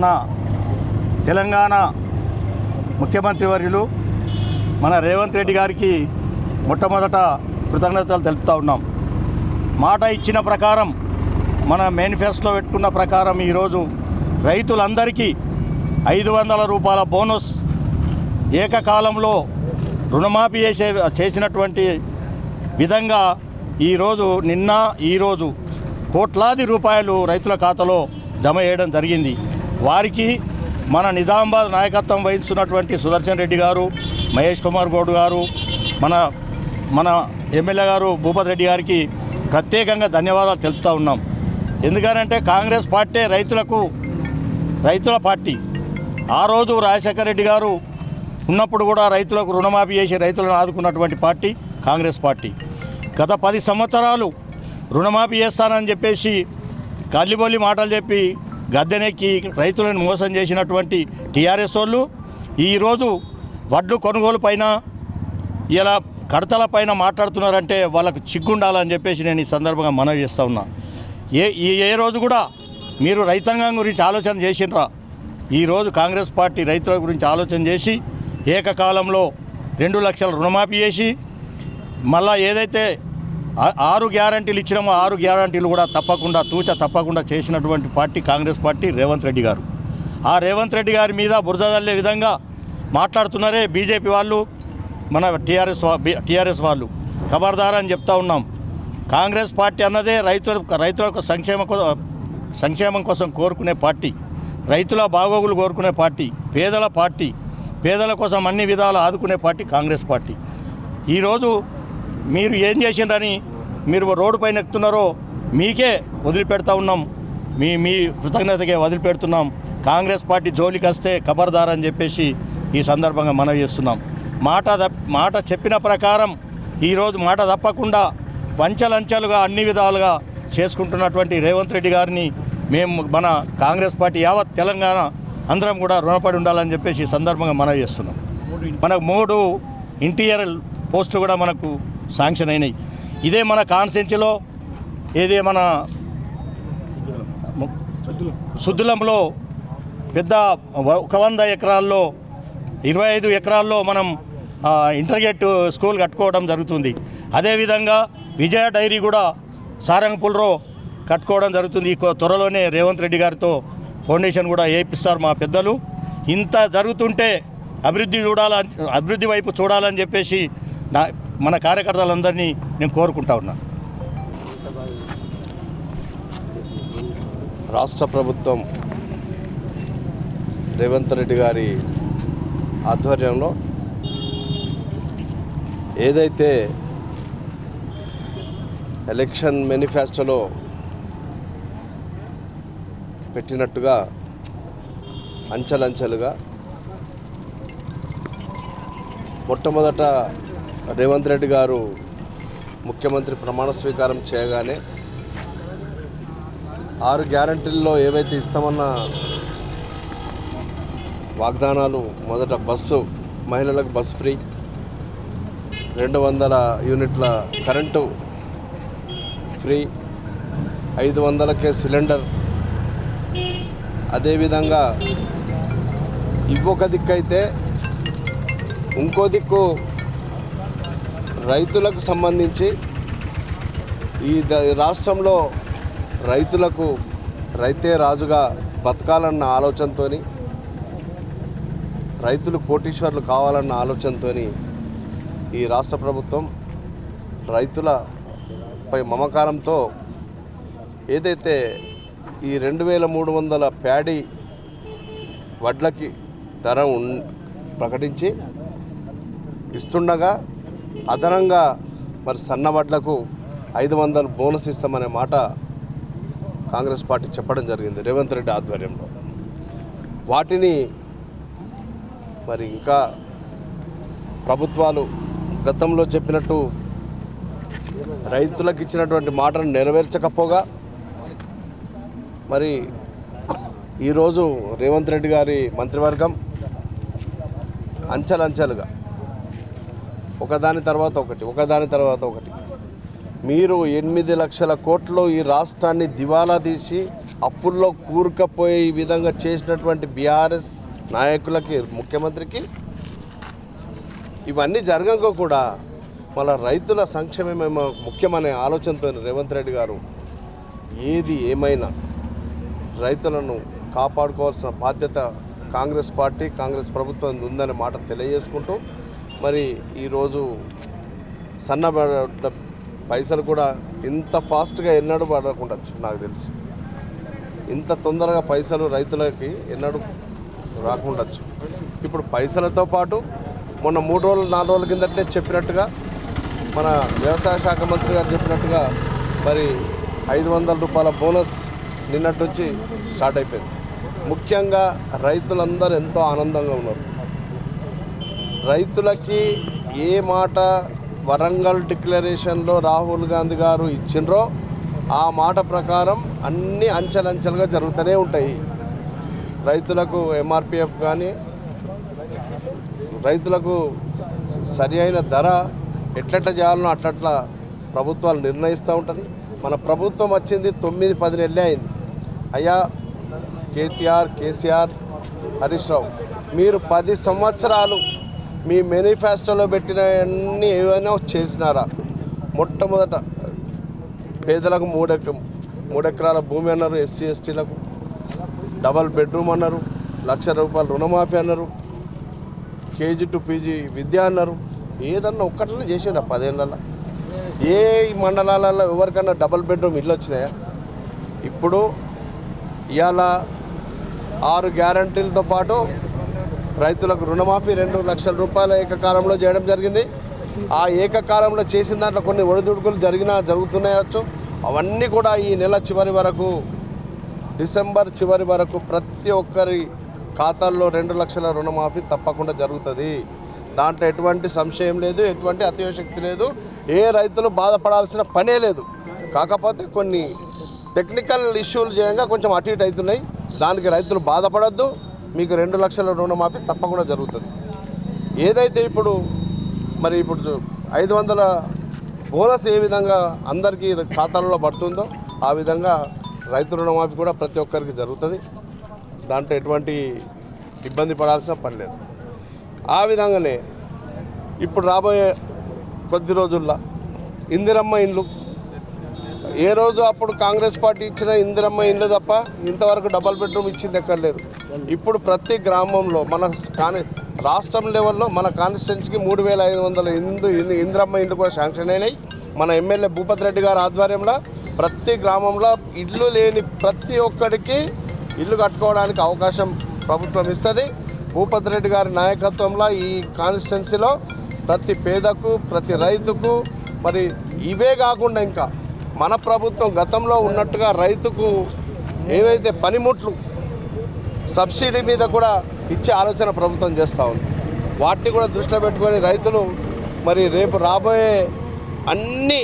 మన తెలంగాణ ముఖ్యమంత్రి వర్యులు మన రేవంత్ రెడ్డి గారికి మొట్టమొదట కృతజ్ఞతలు తెలుపుతా ఉన్నాం. మాట ఇచ్చిన ప్రకారం మన మేనిఫెస్టోలో పెట్టుకున్న ప్రకారం ఈరోజు రైతులందరికీ ఐదు వందల రూపాయల బోనస్ ఏకకాలంలో రుణమాఫీ చేసే చేసినటువంటి విధంగా ఈరోజు నిన్న ఈరోజు కోట్లాది రూపాయలు రైతుల ఖాతాలో జమ చేయడం జరిగింది. వారికి మన నిజామాబాద్ నాయకత్వం వహిస్తున్నటువంటి సుదర్శన్ రెడ్డి గారు మహేష్ కుమార్ గౌడ్ గారు మన మన ఎమ్మెల్యే గారు భూపత్ రెడ్డి గారికి ప్రత్యేకంగా ధన్యవాదాలు తెలుపుతూ ఉన్నాం. ఎందుకనంటే కాంగ్రెస్ పార్టీ రైతులకు రైతుల పార్టీ. ఆ రోజు రాజశేఖర రెడ్డి గారు ఉన్నప్పుడు కూడా రైతులకు రుణమాఫీ చేసి రైతులను ఆదుకున్నటువంటి పార్టీ కాంగ్రెస్ పార్టీ. గత పది సంవత్సరాలు రుణమాఫీ చేస్తానని చెప్పేసి కల్లిబొల్లి మాటలు చెప్పి గద్దెనెక్కి రైతులను మోసం చేసినటువంటి టీఆర్ఎస్ వాళ్ళు ఈరోజు వడ్లు కొనుగోలు పైన ఇలా కడతల పైన మాట్లాడుతున్నారంటే వాళ్ళకు చిగ్గుండాలని చెప్పేసి నేను ఈ సందర్భంగా మనవి చేస్తూ ఉన్నా. ఏ ఏ రోజు కూడా మీరు రైతాంగం గురించి ఆలోచన చేసినరా ఈరోజు కాంగ్రెస్ పార్టీ రైతుల గురించి ఆలోచన చేసి ఏకకాలంలో రెండు లక్షల రుణమాఫీ చేసి మళ్ళా ఏదైతే ఆరు గ్యారంటీలు ఇచ్చినామో ఆరు గ్యారంటీలు కూడా తప్పకుండా తూచ తప్పకుండా చేసినటువంటి పార్టీ కాంగ్రెస్ పార్టీ రేవంత్ రెడ్డి గారు. ఆ రేవంత్ రెడ్డి గారి మీద బురద చల్లే విధంగా మాట్లాడుతున్నారే బీజేపీ వాళ్ళు మన టీఆర్ఎస్ టీఆర్ఎస్ వాళ్ళు. ఖబర్దార్ అని చెప్తా ఉన్నాం. కాంగ్రెస్ పార్టీ అన్నదే రైతుల రైతుల సంక్షేమ సంక్షేమం కోసం కోరుకునే పార్టీ. రైతుల బాగోగులు కోరుకునే పార్టీ. పేదల పార్టీ. పేదల కోసం అన్ని విధాలు ఆదుకునే పార్టీ కాంగ్రెస్ పార్టీ. ఈరోజు మీరు ఏం చేసిండ్రని మీరు రోడ్డు పైన ఎక్కుతున్నారో మీకే వదిలిపెడతా ఉన్నాం. మీ మీ కృతజ్ఞతకే వదిలిపెడుతున్నాం. కాంగ్రెస్ పార్టీ జోలికి వస్తే ఖబర్దార్ అని చెప్పేసి ఈ సందర్భంగా మనవి చేస్తున్నాం. మాట మాట చెప్పిన ప్రకారం ఈరోజు మాట తప్పకుండా వంచలంచెలుగా అన్ని విధాలుగా చేసుకుంటున్నటువంటి రేవంత్ రెడ్డి గారిని మేము మన కాంగ్రెస్ పార్టీ యావత్ తెలంగాణ అందరం కూడా రుణపడి ఉండాలని చెప్పేసి ఈ సందర్భంగా మనవి చేస్తున్నాం. మనకు మూడు ఇంటీరియర్ పోస్టులు కూడా మనకు శాంక్షన్ అయినాయి. ఇదే మన కాన్స్టెన్సీలో ఏదే మన సుద్దులంలో పెద్ద ఒక వంద ఎకరాల్లో ఇరవై ఐదు ఎకరాల్లో మనం ఇంటర్గేట్ స్కూల్ కట్టుకోవడం జరుగుతుంది. అదేవిధంగా విజయ డైరీ కూడా సారంగపూల్లో కట్టుకోవడం జరుగుతుంది. ఈ త్వరలోనే రేవంత్ రెడ్డి గారితో ఫౌండేషన్ కూడా వేయిస్తారు మా పెద్దలు. ఇంత జరుగుతుంటే అభివృద్ధి చూడాలని అభివృద్ధి వైపు చూడాలని చెప్పేసి నా మన కార్యకర్తలందరినీ నేను కోరుకుంటా ఉన్నాను రాష్ట్ర ప్రభుత్వం రేవంత్ రెడ్డి గారి ఆధ్వర్యంలో ఏదైతే ఎలక్షన్ మేనిఫెస్టోలో పెట్టినట్టుగా అంచెలంచెలుగా మొట్టమొదట రేవంత్ రెడ్డి గారు ముఖ్యమంత్రి ప్రమాణ స్వీకారం చేయగానే ఆరు గ్యారంటీల్లో ఏవైతే ఇస్తామన్న వాగ్దానాలు మొదట బస్సు మహిళలకు బస్ ఫ్రీ రెండు వందల యూనిట్ల కరెంటు ఫ్రీ ఐదు వందలకే సిలిండర్. అదేవిధంగా ఇంకొక దిక్కు అయితే ఇంకో దిక్కు రైతులకు సంబంధించి ఈ ద- రాష్ట్రంలో రైతులకు రైతే రాజుగా బతకాలన్న ఆలోచనతో రైతులు కోటీశ్వర్లు కావాలన్న ఆలోచనతో ఈ రాష్ట్ర ప్రభుత్వం రైతులపై మమకారంతో ఏదైతే ఈ రెండు వేల మూడు వందల ప్యాడీ వడ్లకి ధర ఉ ప్రకటించి ఇస్తుండగా అదనంగా మరి సన్నవడ్లకు ఐదు వందలు బోనస్ ఇస్తామనే మాట కాంగ్రెస్ పార్టీ చెప్పడం జరిగింది రేవంత్ రెడ్డి ఆధ్వర్యంలో. వాటిని మరి ఇంకా ప్రభుత్వాలు గతంలో చెప్పినట్టు రైతులకు ఇచ్చినటువంటి మాటను నెరవేర్చకపోగా మరి ఈరోజు రేవంత్ రెడ్డి గారి మంత్రివర్గం అంచెలంచెలుగా ఒకదాని తర్వాత ఒకటి ఒకదాని తర్వాత ఒకటి. మీరు ఎనిమిది లక్షల కోట్లు ఈ రాష్ట్రాన్ని దివాలా తీసి అప్పుల్లో కూరుకపోయే ఈ విధంగా చేసినటువంటి బీఆర్ఎస్ నాయకులకి ముఖ్యమంత్రికి ఇవన్నీ జరగక కూడా మన రైతుల సంక్షేమమేమో ముఖ్యమనే ఆలోచనతో రేవంత్ రెడ్డి గారు ఏది ఏమైనా రైతులను కాపాడుకోవాల్సిన బాధ్యత కాంగ్రెస్ పార్టీ కాంగ్రెస్ ప్రభుత్వం ఉందనే మాట తెలియజేసుకుంటూ మరి ఈరోజు సన్న పైసలు కూడా ఇంత ఫాస్ట్గా ఎన్నడూ పడకుండొచ్చు నాకు తెలిసి. ఇంత తొందరగా పైసలు రైతులకి ఎన్నడూ రాకుండొచ్చు ఇప్పుడు పైసలతో పాటు మొన్న మూడు రోజులు నాలుగు రోజుల కిందటే చెప్పినట్టుగా మన వ్యవసాయ శాఖ మంత్రి గారు చెప్పినట్టుగా మరి ఐదు వందల రూపాయల బోనస్ నిన్నటి నుంచి స్టార్ట్ అయిపోయింది. ముఖ్యంగా రైతులందరూ ఎంతో ఆనందంగా ఉన్నారు. రైతులకి ఏ మాట వరంగల్ డిక్లరేషన్లో రాహుల్ గాంధీ గారు ఇచ్చిండ్రో ఆ మాట ప్రకారం అన్ని అంచెలంచెలుగా జరుగుతూనే ఉంటాయి. రైతులకు ఎంఆర్పిఎఫ్ కానీ రైతులకు సరి అయిన ధర ఎట్లెట్ల చేయాలనో అట్లట్లా ప్రభుత్వాలు నిర్ణయిస్తూ ఉంటుంది. మన ప్రభుత్వం వచ్చింది తొమ్మిది పది నెలలే అయింది. అయ్యా కేటీఆర్ కేసీఆర్ హరీష్ రావు మీరు పది సంవత్సరాలు మీ మేనిఫెస్టోలో పెట్టిన అన్ని ఏమైనా చేసినారా? మొట్టమొదట పేదలకు మూడెక మూడెకరాల భూమి అన్నారు ఎస్సీ ఎస్టీలకు. డబల్ బెడ్రూమ్ అన్నారు లక్ష రూపాయలు రుణమాఫీ అన్నారు కేజీ టు పీజీ విద్య అన్నారు. ఏదన్నా ఒక్కటనే చేసారా పదేళ్ళలో ఏ మండలాలలో ఎవరికన్నా డబల్ బెడ్రూమ్ ఇల్లు వచ్చినాయా? ఇప్పుడు ఇవాళ ఆరు గ్యారంటీలతో పాటు రైతులకు రుణమాఫీ రెండు లక్షల రూపాయల ఏకకాలంలో చేయడం జరిగింది. ఆ ఏకకాలంలో చేసిన దాంట్లో కొన్ని ఒడిదుడుకులు జరిగినా జరుగుతున్నాయచ్చు అవన్నీ కూడా ఈ నెల చివరి వరకు డిసెంబర్ చివరి వరకు ప్రతి ఒక్కరి ఖాతాల్లో రెండు లక్షల రుణమాఫీ తప్పకుండా జరుగుతుంది. దాంట్లో ఎటువంటి సంశయం లేదు ఎటువంటి అతిశక్తి లేదు. ఏ రైతులు బాధపడాల్సిన పనే లేదు. కాకపోతే కొన్ని టెక్నికల్ ఇష్యూలు చేయంగా కొంచెం అటు ఇటు అవుతున్నాయి. దానికి రైతులు బాధపడద్దు. మీకు రెండు లక్షల రుణమాఫీ తప్పకుండా జరుగుతుంది. ఏదైతే ఇప్పుడు మరి ఇప్పుడు ఐదు వందల బోనస్ ఏ విధంగా అందరికీ ఖాతాలలో పడుతుందో ఆ విధంగా రైతు రుణమాఫీ కూడా ప్రతి ఒక్కరికి జరుగుతుంది. దాంట్లో ఎటువంటి ఇబ్బంది పడాల్సిన పని లేదు. ఆ విధంగానే ఇప్పుడు రాబోయే కొద్ది రోజుల్లో ఇందిరమ్మ ఇండ్లు ఏ రోజు అప్పుడు కాంగ్రెస్ పార్టీ ఇచ్చిన ఇందిరమ్మ ఇండ్లు తప్ప ఇంతవరకు డబల్ బెడ్రూమ్ ఇచ్చింది ఎక్కర్లేదు. లేదు ఇప్పుడు ప్రతి గ్రామంలో మన కాని రాష్ట్రం లెవెల్లో మన కాన్స్టిట్యున్సీకి మూడు వేల ఐదు వందల ఇందు ఇందు- ఇందిరమ్మ ఇండ్లు కూడా శాంక్షన్ అయినాయి. మన ఎమ్మెల్యే భూపతి రెడ్డి గారి ఆధ్వర్యంలో ప్రతి గ్రామంలో ఇల్లు లేని ప్రతి ఒక్కడికి ఇల్లు కట్టుకోవడానికి అవకాశం ప్రభుత్వం ఇస్తుంది. భూపతి రెడ్డి గారి నాయకత్వంలో ఈ కాన్స్టిట్యున్సీలో ప్రతి పేదకు ప్రతి రైతుకు మరి ఇవే కాకుండా ఇంకా మన ప్రభుత్వం గతంలో ఉన్నట్టుగా రైతుకు ఏవైతే పనిముట్లు సబ్సిడీ మీద కూడా ఇచ్చే ఆలోచన ప్రభుత్వం చేస్తూ ఉంది. వాటిని కూడా దృష్టిలో పెట్టుకొని రైతులు మరి రేపు రాబోయే అన్ని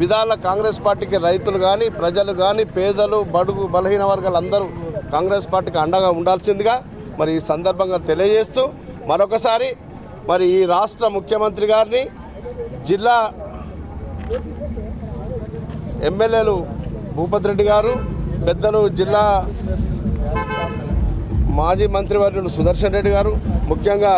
విధాల కాంగ్రెస్ పార్టీకి రైతులు కానీ ప్రజలు కానీ పేదలు బడుగు బలహీన వర్గాలు అందరూ కాంగ్రెస్ పార్టీకి అండగా ఉండాల్సిందిగా మరి ఈ సందర్భంగా తెలియజేస్తూ మరొకసారి మరి ఈ రాష్ట్ర ముఖ్యమంత్రి గారిని జిల్లా ఎమ్మెల్యేలు భూపతి రెడ్డి గారు పెద్దలు జిల్లా మాజీ మంత్రివర్యులు సుదర్శన్ రెడ్డి గారు ముఖ్యంగా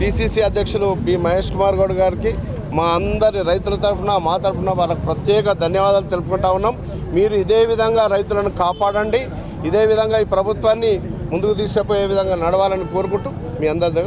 పిసిసి అధ్యక్షులు బి మహేష్ కుమార్ గౌడ్ గారికి మా అందరి రైతుల తరఫున మా తరఫున వాళ్ళకి ప్రత్యేక ధన్యవాదాలు తెలుపుకుంటా ఉన్నాం. మీరు ఇదే విధంగా రైతులను కాపాడండి. ఇదే విధంగా ఈ ప్రభుత్వాన్ని ముందుకు తీసుకుపోయే విధంగా నడవాలని కోరుకుంటూ మీ అందరి దగ్గర